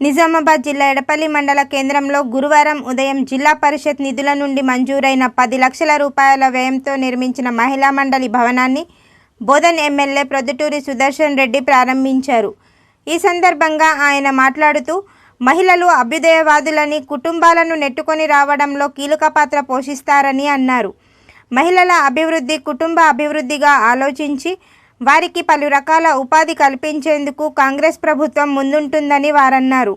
నిజామాబాద్ జిల్లా ఎడపల్లి మండల కేంద్రంలో గురువారం ఉదయం జిల్లా పరిషత్ నిధుల నుండి మంజూరైన పది లక్షల రూపాయల వ్యయంతో నిర్మించిన మహిళా మండలి భవనాన్ని బోధన్ ఎమ్మెల్యే ప్రొద్దుటూరి సుదర్శన్ రెడ్డి ప్రారంభించారు. ఈ సందర్భంగా ఆయన మాట్లాడుతూ మహిళలు అభ్యుదయవాదులని కుటుంబాలను నెట్టుకొని రావడంలో కీలక పాత్ర పోషిస్తారని అన్నారు. మహిళల అభివృద్ధి కుటుంబ అభివృద్ధిగా ఆలోచించి వారికి పలు రకాల ఉపాధి కల్పించేందుకు కాంగ్రెస్ ప్రభుత్వం ముందుంటుందని వారన్నారు.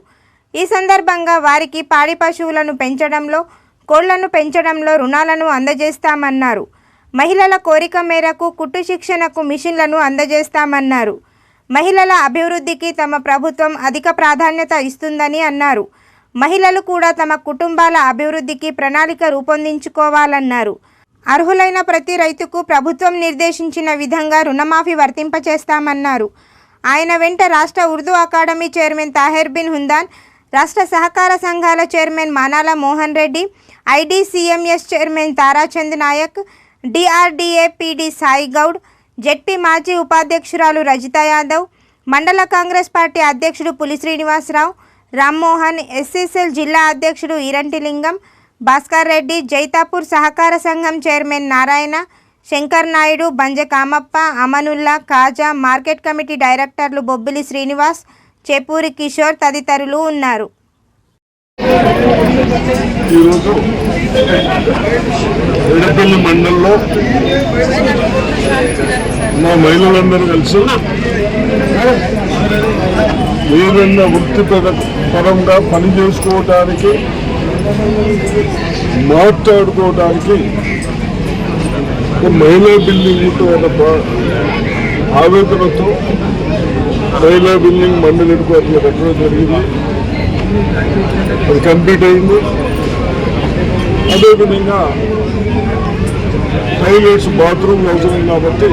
ఈ సందర్భంగా వారికి పాడి పశువులను పెంచడంలో కోళ్ళను పెంచడంలో రుణాలను అందజేస్తామన్నారు. మహిళల కోరిక మేరకు కుట్టు శిక్షణకు మిషన్లను అందజేస్తామన్నారు. మహిళల అభివృద్ధికి తమ ప్రభుత్వం అధిక ప్రాధాన్యత ఇస్తుందని అన్నారు. మహిళలు కూడా తమ కుటుంబాల అభివృద్ధికి ప్రణాళిక రూపొందించుకోవాలన్నారు. అర్హులైన ప్రతి రైతుకు ప్రభుత్వం నిర్దేశించిన విధంగా రుణమాఫీ వర్తింపచేస్తామన్నారు. ఆయన వెంట రాష్ట్ర Urdu academy chairman Taher bin హుందాన్ రాష్ట్ర సహకార సంఘాల chairman Manala Mohan Reddy IDCMS chairman Tarachand Naik DRDA PD Sai Goud ZP మాజీ ఉపాధ్యక్షురాలు రజిత యాదవ్ మండల కాంగ్రెస్ పార్టీ అధ్యక్షుడు పులి శ్రీనివాసరావు రామ్మోహన్ ఎస్ఎస్ఎల్ జిల్లా అధ్యక్షుడు ఈరంటి లింగం భాస్కర్ రెడ్డి జైతాపూర్ సహకార సంఘం chairman Narayana Shankar Naidu Banja Kamappa Amanulla Khaja market committee డైరెక్టర్లు బొబ్బిలి శ్రీనివాస్ చేపూరి కిషోర్ తదితరులు ఉన్నారు. ఈరోజు ఎడపల్లి మండలంలో మా మహిళలందరూ కలిసి ఏదైనా వృత్తిపర పరంగా పని మాట్లాడుకోవడానికి మహిళా బిల్డింగ్ ఒక ఆవేదనతో మహిళా బిల్డింగ్ మండలి అట్లా కట్టడం జరిగింది. అది కంప్లీట్ అయింది. అదేవిధంగా టైలెట్స్ బాత్రూమ్ అవసరం కాబట్టి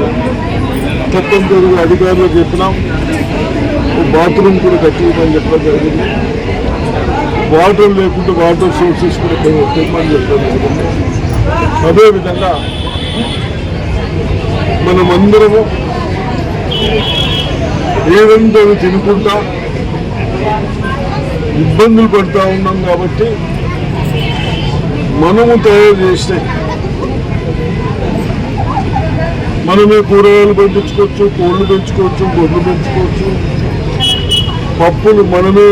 తప్పనిసరిగా అధికారులకు చెప్పినాం. బాత్రూమ్ కూడా కట్టించమని చెప్పడం జరిగింది. వాటర్ లేకుంటే వాటర్ సోర్సెస్ కూడా తెమ్మని చెప్పడం అదేవిధంగా మనమందరము ఏదంతా తినుకుంటా ఇబ్బందులు పడుతూ ఉన్నాం కాబట్టి మనము తయారు చేస్తే మనమే కూరగాయలు పండించుకోవచ్చు కోళ్ళు పెంచుకోవచ్చు గొడ్లు పెంచుకోవచ్చు. పప్పులు మనమే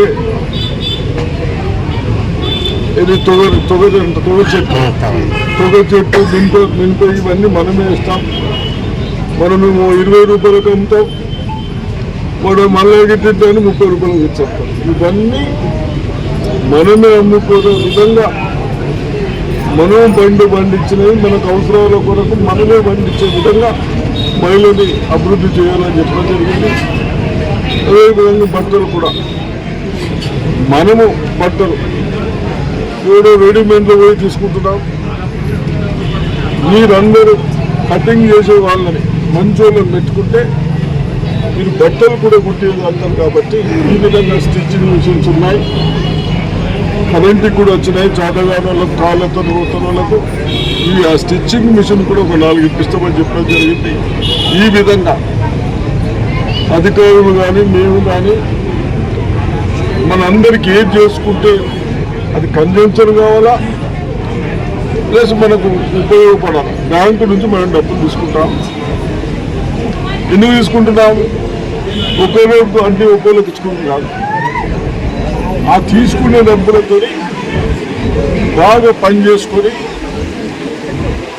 ఇది తొగ తొగ తొగ చెట్టు. తొగ. చెట్టు మింప మింప ఇవన్నీ మనమే ఇస్తాం. మనమేమో ఇరవై రూపాయలకు అమ్ముతాం వాడు మళ్ళీ గిట్టిద్దాన్ని ముప్పై రూపాయలకు ఇచ్చేస్తాం. ఇవన్నీ మనమే అమ్ముకునే విధంగా మనం బండి పండించినవి మనకు అవసరాల కొరకు మనమే పండించే విధంగా మహిళని అభివృద్ధి చేయాలని చెప్పడం జరిగింది. అదేవిధంగా బట్టలు కూడా. మనము బట్టలు ఏదో రెడీమేడ్లు పోయి తీసుకుంటున్నాం. మీరందరూ కటింగ్ చేసే వాళ్ళని మంచోళ్ళని పెట్టుకుంటే మీరు బట్టలు కూడా కుట్టేయగలుగుతారు కాబట్టి ఈ విధంగా స్టిచ్చింగ్ మిషన్స్ ఉన్నాయి. కరెంట్కి కూడా వచ్చినాయి చాటగాని వాళ్ళకు కాళ్ళతో పోతున్న వాళ్ళకు ఈ ఆ స్టిచ్చింగ్ మిషన్ కూడా ఒక నాలుగు ఇప్పిస్తామని చెప్పడం జరిగింది. ఈ విధంగా అధికారులు కానీ మేము కానీ మనందరికీ ఏం చేసుకుంటే అది కన్జంప్షన్ కావాలా? ప్లస్ మనకు ఉపయోగపడాలి. బ్యాంకు నుంచి మనం డబ్బులు తీసుకుంటాం. ఎందుకు తీసుకుంటున్నాం? ఒకరు అంటే ఒకరికి ఇచ్చుకుంటున్నాం ఆ తీసుకునే డబ్బులతో బాగా పని చేసుకొని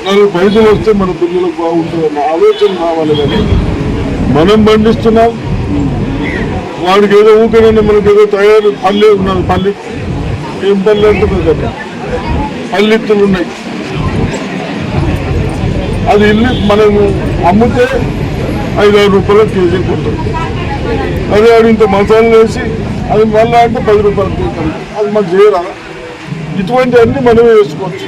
నాలుగు పైసలు వస్తే మన పిల్లలకు బాగుంటుందన్న ఆలోచన కావాలి కానీ మనం పండిస్తున్నాం. వాడికి ఏదో ఊకనన్నా మనకి ఏదో తయారు పల్లె ఉన్నది పల్లె ఏం పల్లె అంటున్నారు కదా పల్లెత్తులు ఉన్నాయి. అది ఇల్లు మనము అమ్మితే ఐదు రూపాయలు కేజీ కొంటాం అదే ఆడు ఇంత మసాలా వేసి అది మళ్ళా అంటే పది రూపాయలు కొంటాం అది మాకు చేయరా? ఇటువంటి అన్ని మనమే వేసుకోవచ్చు.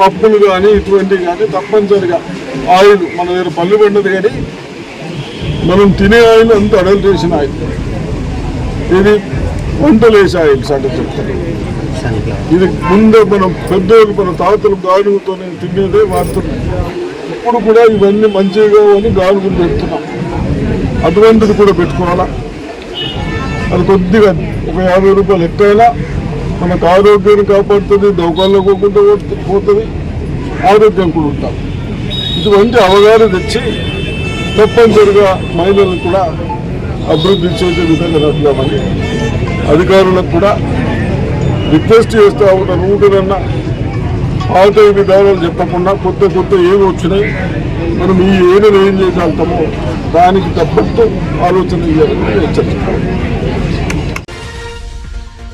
పప్పులు కానీ ఇటువంటివి కానీ తప్పనిసరిగా ఆయిల్. మన దగ్గర పళ్ళు పండదు కానీ మనం తినే ఆయిల్ అంత అడల్ట్రేషన్ ఆయిల్. ఇది వంటలు వేసే ఆయిల్స్ అంటే చెప్తాను. ఇది ముందే మనం పెద్దోళ్ళు మన తాతలు గానుగుతో తినేదే వాడుతున్నాం. ఇప్పుడు కూడా ఇవన్నీ మంచిగా అని గానుగులు పెడుతున్నాం. అటువంటిది కూడా పెట్టుకోవాలా? అది కొద్దిగా ఒక యాభై రూపాయలు ఎక్కైనా మనకు ఆరోగ్యాన్ని కాపాడుతుంది దౌకాల్లో పోకుండా పోతుంది. ఆరోగ్యం కూడా ఉంటాం ఇటువంటి అవగాహన తెచ్చి తప్పనిసరిగా మహిళలకు కూడా అభివృద్ధి చేసే విధంగా నడుపుదామని అధికారులకు కూడా రిక్వెస్ట్ చేస్తూ ఉన్నాను ఊటనన్నా పాత విధానాలు చెప్పకుండా కొత్త కొత్త ఏమి వచ్చినాయి మనం ఈ ఏరియాలో ఏం చేయగలుగుతామో దానికి తప్పట్టు ఆలోచన చేయాలని హెచ్చరిస్తాం